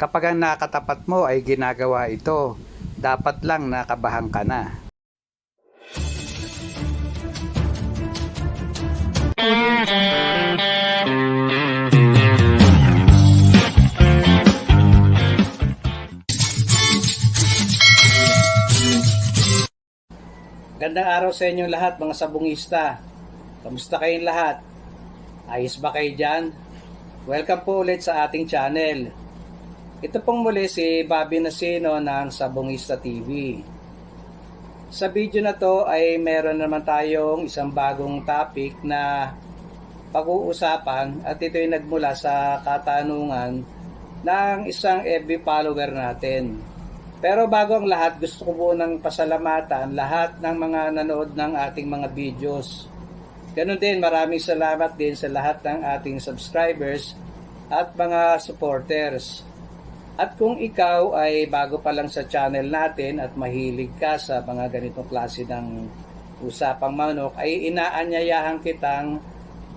Kapag ang nakatapat mo ay ginagawa ito, dapat lang nakabahan ka na. Gandang araw sa inyong lahat mga sabungista. Kamusta kayong lahat? Ayos ba kayo dyan? Welcome po ulit sa ating channel. Ito pong muli si Bobby Nasino ng Sabungista TV. Sa video na to ay meron naman tayong isang bagong topic na pag-uusapan at ito ay nagmula sa katanungan ng isang FB follower natin. Pero bago ang lahat, gusto ko po nang pasalamatan lahat ng mga nanood ng ating mga videos. Ganon din, maraming salamat din sa lahat ng ating subscribers at mga supporters. At kung ikaw ay bago pa lang sa channel natin at mahilig ka sa mga ganitong klase ng usapang manok, ay inaanyayahan kitang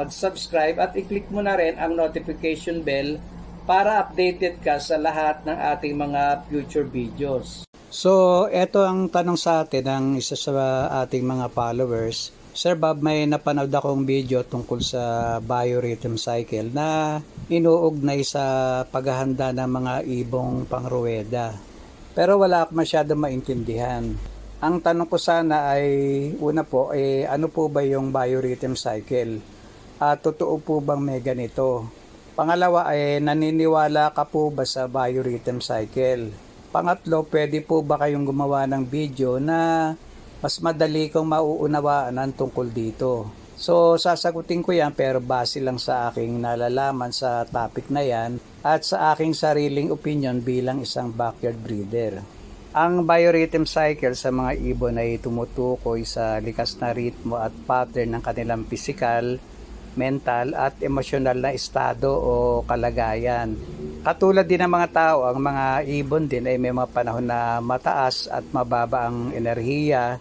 mag-subscribe at i-click mo na rin ang notification bell para updated ka sa lahat ng ating mga future videos. So, eto ang tanong sa atin ng isa sa ating mga followers. Sir Bob, may napanood akong video tungkol sa biorhythm cycle na inuugnay sa paghahanda ng mga ibong pangruweda. Pero wala ako masyado maintindihan. Ang tanong ko sana ay, una po, eh, ano po ba yung biorhythm cycle? At totoo po bang may ganito? Pangalawa ay naniniwala ka po ba sa biorhythm cycle? Pangatlo, pwede po ba kayong gumawa ng video na mas madali kong mauunawaan ang tungkol dito? So, sasagutin ko yan pero base lang sa aking nalalaman sa topic na yan at sa aking sariling opinion bilang isang backyard breeder. Ang biorhythm cycle sa mga ibon ay tumutukoy sa likas na ritmo at pattern ng kanilang pisikal, mental at emosyonal na estado o kalagayan. Katulad din ng mga tao, ang mga ibon din ay may mga panahon na mataas at mababa ang enerhiya,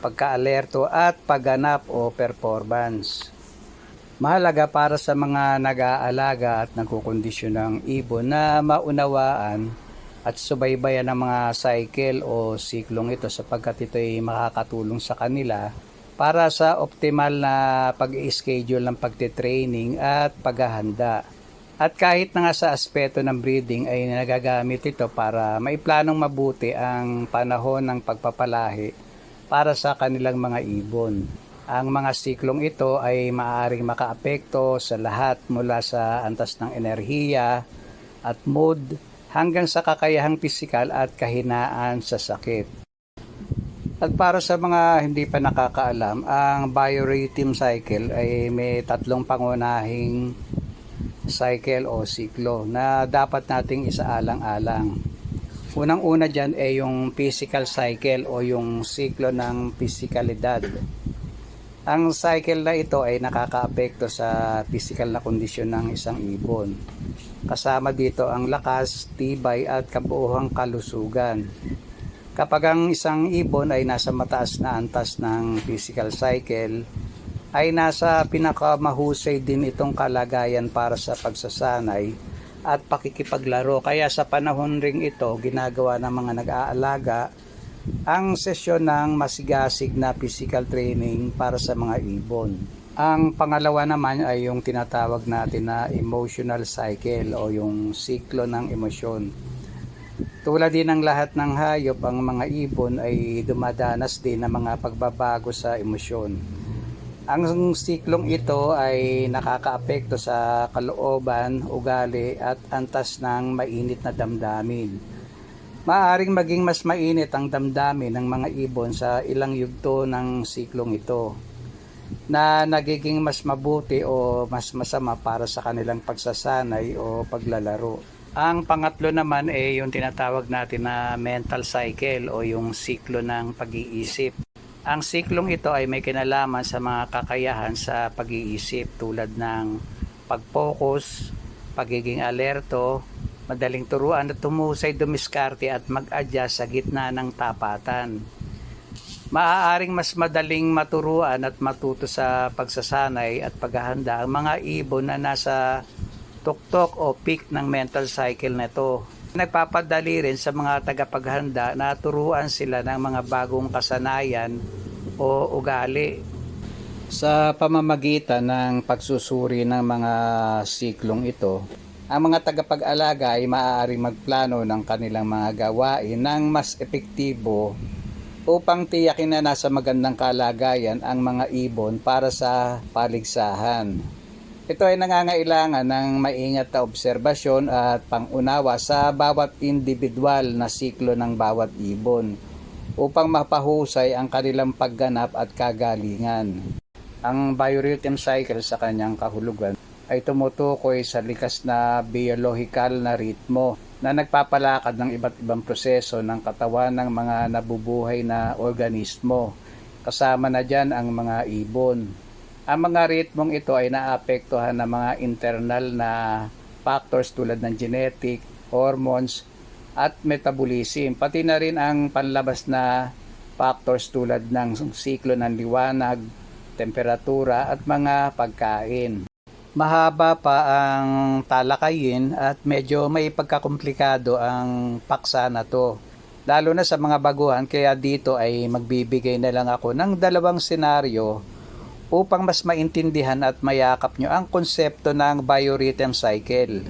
pagka-alerto at pagganap o performance. Mahalaga para sa mga nag-aalaga at nagkukondisyon ng ibon na maunawaan at subaybayan ng mga cycle o siklong ito sapagkat ito ay makakatulong sa kanila para sa optimal na pag-schedule ng pagtitraining at paghahanda. At kahit na nga sa aspeto ng breeding ay nagagamit ito para maiplanong mabuti ang panahon ng pagpapalahi para sa kanilang mga ibon. Ang mga siklong ito ay maaaring makaapekto sa lahat mula sa antas ng enerhiya at mood hanggang sa kakayahang pisikal at kahinaan sa sakit. At para sa mga hindi pa nakakaalam, ang biorhythm cycle ay may tatlong pangunahing cycle o siklo na dapat nating isaalang-alang. Unang-una dyan ay yung physical cycle o yung siklo ng physikalidad. Ang cycle na ito ay nakakaapekto sa physical na kondisyon ng isang ibon. Kasama dito ang lakas, tibay at kabuuhang kalusugan. Kapag ang isang ibon ay nasa mataas na antas ng physical cycle, ay nasa pinakamahusay din itong kalagayan para sa pagsasanay at pakikipaglaro. Kaya sa panahon ring ito, ginagawa ng mga nag-aalaga ang sesyon ng masigasig na physical training para sa mga ibon. Ang pangalawa naman ay yung tinatawag natin na emotional cycle o yung siklo ng emosyon. Tulad din ng lahat ng hayop, ang mga ibon ay dumadanas din ng mga pagbabago sa emosyon. Ang siklong ito ay nakakaapekto sa kalooban, ugali at antas ng mainit na damdamin. Maaring maging mas mainit ang damdamin ng mga ibon sa ilang yugto ng siklong ito na nagiging mas mabuti o mas masama para sa kanilang pagsasanay o paglalaro. Ang pangatlo naman ay yung tinatawag natin na mental cycle o yung siklo ng pag-iisip. Ang siklong ito ay may kinalaman sa mga kakayahan sa pag-iisip tulad ng pag-focus, pagiging alerto, madaling turuan at tumusay dumiskarte at mag-adjust sa gitna ng tapatan. Maaaring mas madaling maturuan at matuto sa pagsasanay at paghahanda ang mga ibon na nasa tuktok o peak ng mental cycle nito Nagpapadali rin sa mga tagapaghanda na turuan sila ng mga bagong kasanayan o ugali sa pamamagitan ng pagsusuri ng mga siklong ito, ang mga tagapag-alaga ay maaaring magplano ng kanilang mga gawain ng mas epektibo upang tiyakin na nasa magandang kalagayan ang mga ibon para sa paligsahan. Ito ay nangangailangan ng maingat na obserbasyon at pangunawa sa bawat individual na siklo ng bawat ibon upang mapahusay ang kanilang pagganap at kagalingan. Ang biorhythm cycle sa kanyang kahulugan ay tumutukoy sa likas na biological na ritmo na nagpapalakad ng iba't ibang proseso ng katawan ng mga nabubuhay na organismo. Kasama na dyan ang mga ibon. Ang mga ritmong ito ay naapektuhan ng mga internal na factors tulad ng genetic, hormones, at metabolism. Pati na rin ang panlabas na factors tulad ng siklo ng liwanag, temperatura at mga pagkain. Mahaba pa ang talakayin at medyo may pagkakomplikado ang paksa na to. Lalo na sa mga baguhan kaya dito ay magbibigay na lang ako ng dalawang senaryo upang mas maintindihan at mayakap nyo ang konsepto ng biorhythm cycle.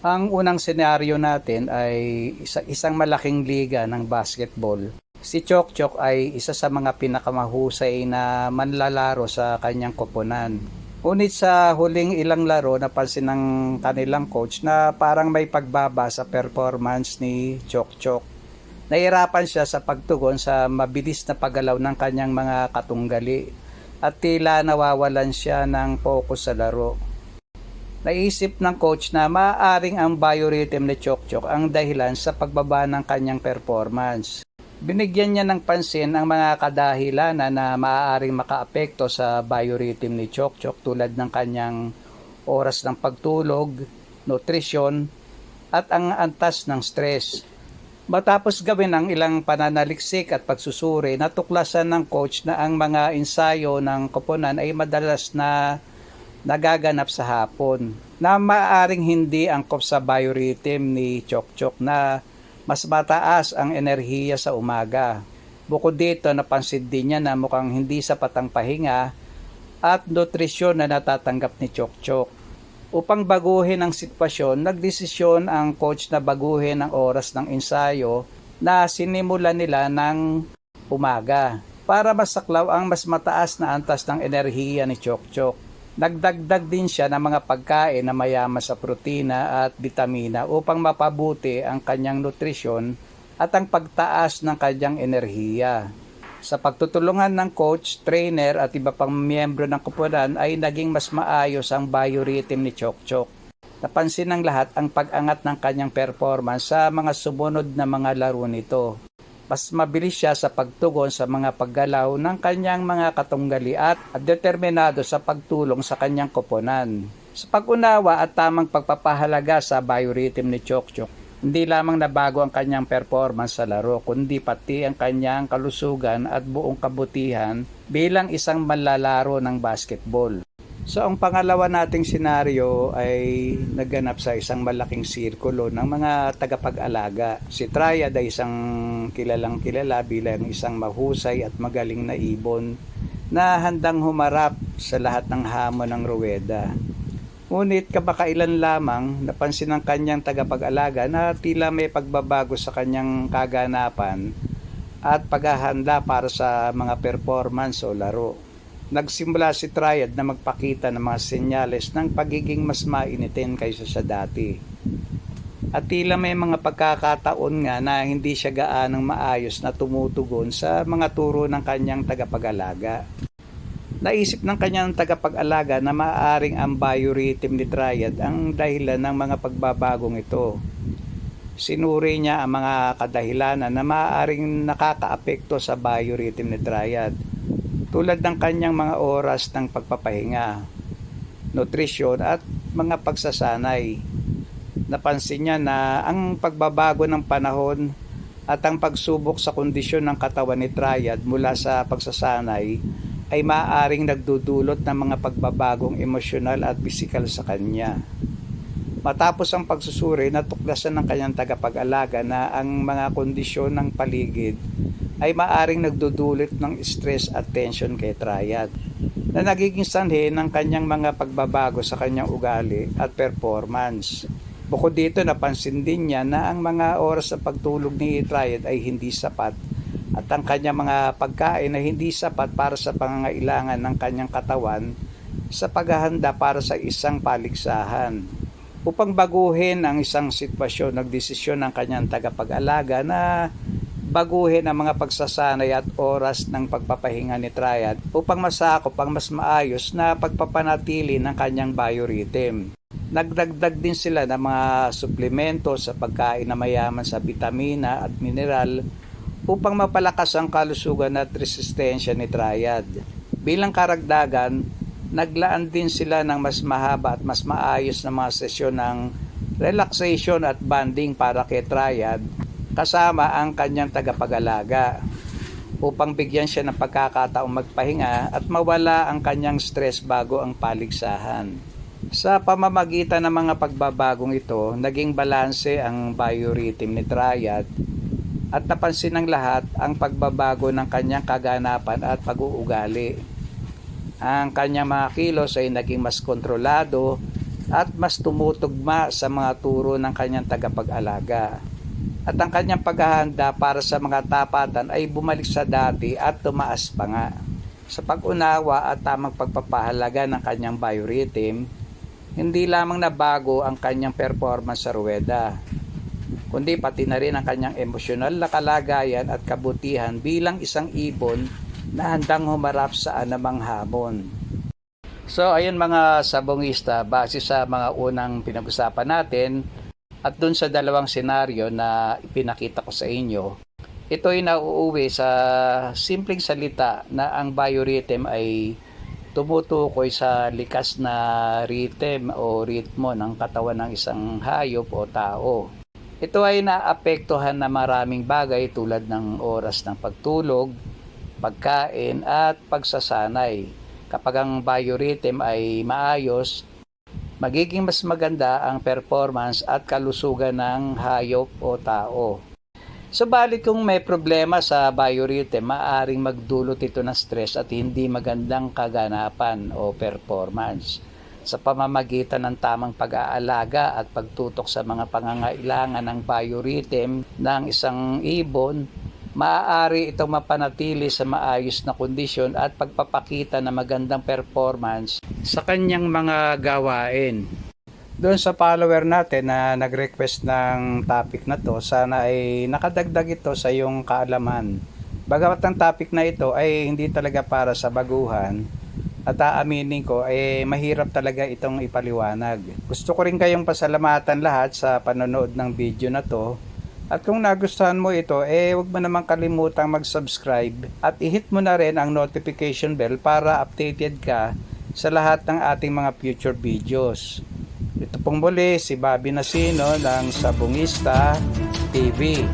Ang unang senaryo natin ay isa, isang malaking liga ng basketball. Si Chok Chok ay isa sa mga pinakamahusay na manlalaro sa kanyang koponan. Ngunit sa huling ilang laro, napansin ng kanilang coach na parang may pagbaba sa performance ni Chok Chok. Nahirapan siya sa pagtugon sa mabilis na paggalaw ng kanyang mga katunggali at tila nawawalan siya ng focus sa laro. Naisip ng coach na maaaring ang biorhythm ni Chok Chok ang dahilan sa pagbaba ng kanyang performance. Binigyan niya ng pansin ang mga kadahilanan na maaaring makaapekto sa biorhythm ni Chok Chok tulad ng kanyang oras ng pagtulog, nutrisyon, at ang antas ng stress. Matapos gawin ang ilang pananaliksik at pagsusuri, natuklasan ng coach na ang mga ensayo ng koponan ay madalas na nagaganap sa hapon na maaring hindi angkop sa biorhythm ni Chok Chok na mas mataas ang enerhiya sa umaga. Bukod dito, napansin din niya na mukhang hindi sapat ang pahinga at nutrisyon na natatanggap ni Chok Chok. Upang baguhin ang sitwasyon, nagdesisyon ang coach na baguhin ang oras ng ensayo na sinimula nila ng umaga para masaklaw ang mas mataas na antas ng enerhiya ni Chok Chok. Nagdagdag din siya ng mga pagkain na mayaman sa protina at vitamina upang mapabuti ang kanyang nutrisyon at ang pagtaas ng kanyang enerhiya. Sa pagtutulungan ng coach, trainer at iba pang miyembro ng kupunan ay naging mas maayos ang biorhythm ni Chok Chok. Napansin ng lahat ang pag-angat ng kanyang performance sa mga sumunod na mga laro nito mas mabilis siya sa pagtugon sa mga paggalaw ng kanyang mga katunggali at determinado sa pagtulong sa kanyang koponan. Sa pag-unawa at tamang pagpapahalaga sa biorhythm ni Chokchok, hindi lamang nabago ang kanyang performance sa laro, kundi pati ang kanyang kalusugan at buong kabutihan bilang isang manlalaro ng basketball. So ang pangalawa nating senaryo ay naganap sa isang malaking sirkulo ng mga tagapag-alaga. Si Triad ay isang kilalang kilala bilang isang mahusay at magaling na ibon na handang humarap sa lahat ng hamon ng ruweda. Ngunit kabakailan lamang napansin ng kanyang tagapag-alaga na tila may pagbabago sa kanyang kaganapan at paghahanda para sa mga performance o laro nagsimula si Triad na magpakita ng mga senyales ng pagiging mas mainitin kaysa sa dati. At tila may mga pagkakataon nga na hindi siya gaanong maayos na tumutugon sa mga turo ng kanyang tagapag-alaga. Naisip ng kanyang tagapag-alaga na maaaring ang biorhythm ni Triad ang dahilan ng mga pagbabagong ito. Sinuri niya ang mga kadahilanan na maaaring nakakaapekto sa biorhythm ni Triad tulad ng kanyang mga oras ng pagpapahinga, nutrisyon at mga pagsasanay. Napansin niya na ang pagbabago ng panahon at ang pagsubok sa kondisyon ng katawan ni Triad mula sa pagsasanay ay maaaring nagdudulot ng mga pagbabagong emosyonal at pisikal sa kanya. Matapos ang pagsusuri, natuklasan ng kanyang tagapag-alaga na ang mga kondisyon ng paligid ay maaring nagdudulot ng stress at tension kay Triad na nagiging sanhi ng kanyang mga pagbabago sa kanyang ugali at performance. Bukod dito, napansin din niya na ang mga oras sa pagtulog ni Triad ay hindi sapat at ang kanyang mga pagkain ay hindi sapat para sa pangangailangan ng kanyang katawan sa paghahanda para sa isang paligsahan. Upang baguhin ang isang sitwasyon, nagdesisyon ng kanyang tagapag-alaga na baguhin ang mga pagsasanay at oras ng pagpapahinga ni Triad upang masakop ang mas maayos na pagpapanatili ng kanyang biorhythm. Nagdagdag din sila ng mga suplemento sa pagkain na mayaman sa vitamina at mineral upang mapalakas ang kalusugan at resistensya ni Triad. Bilang karagdagan, naglaan din sila ng mas mahaba at mas maayos na mga sesyon ng relaxation at bonding para kay Triad kasama ang kanyang tagapag-alaga upang bigyan siya ng pagkakataong magpahinga at mawala ang kanyang stress bago ang paligsahan. Sa pamamagitan ng mga pagbabagong ito, naging balanse ang biorhythm ni Triad at napansin ng lahat ang pagbabago ng kanyang kaganapan at pag-uugali. Ang kanyang mga kilos ay naging mas kontrolado at mas tumutugma sa mga turo ng kanyang tagapag-alaga. At ang kanyang paghahanda para sa mga tapatan ay bumalik sa dati at tumaas pa nga. Sa pag-unawa at tamang pagpapahalaga ng kanyang biorhythm, hindi lamang nabago ang kanyang performance sa ruweda, kundi pati na rin ang kanyang emosyonal na kalagayan at kabutihan bilang isang ibon na handang humarap sa anumang hamon. So ayun mga sabongista, base sa mga unang pinag-usapan natin at dun sa dalawang senaryo na ipinakita ko sa inyo, ito ay nauuwi sa simpleng salita na ang biorhythm ay tumutukoy sa likas na rhythm o ritmo ng katawan ng isang hayop o tao. Ito ay naapektuhan na maraming bagay tulad ng oras ng pagtulog, pagkain at pagsasanay. Kapag ang biorhythm ay maayos, magiging mas maganda ang performance at kalusugan ng hayop o tao. Subalit kung may problema sa biorhythm, maaaring magdulot ito ng stress at hindi magandang kaganapan o performance. Sa pamamagitan ng tamang pag-aalaga at pagtutok sa mga pangangailangan ng biorhythm ng isang ibon, maaari itong mapanatili sa maayos na kondisyon at pagpapakita ng magandang performance sa kanyang mga gawain. Doon sa follower natin na nag-request ng topic na to, sana ay nakadagdag ito sa iyong kaalaman. Bagamat ang topic na ito ay hindi talaga para sa baguhan, at aaminin ko, eh, mahirap talaga itong ipaliwanag. Gusto ko rin kayong pasalamatan lahat sa panonood ng video na to. At kung nagustuhan mo ito, eh, huwag mo namang kalimutang mag-subscribe at i-hit mo na rin ang notification bell para updated ka sa lahat ng ating mga future videos. Ito pong muli si Bobby Nasino ng Sabungista TV.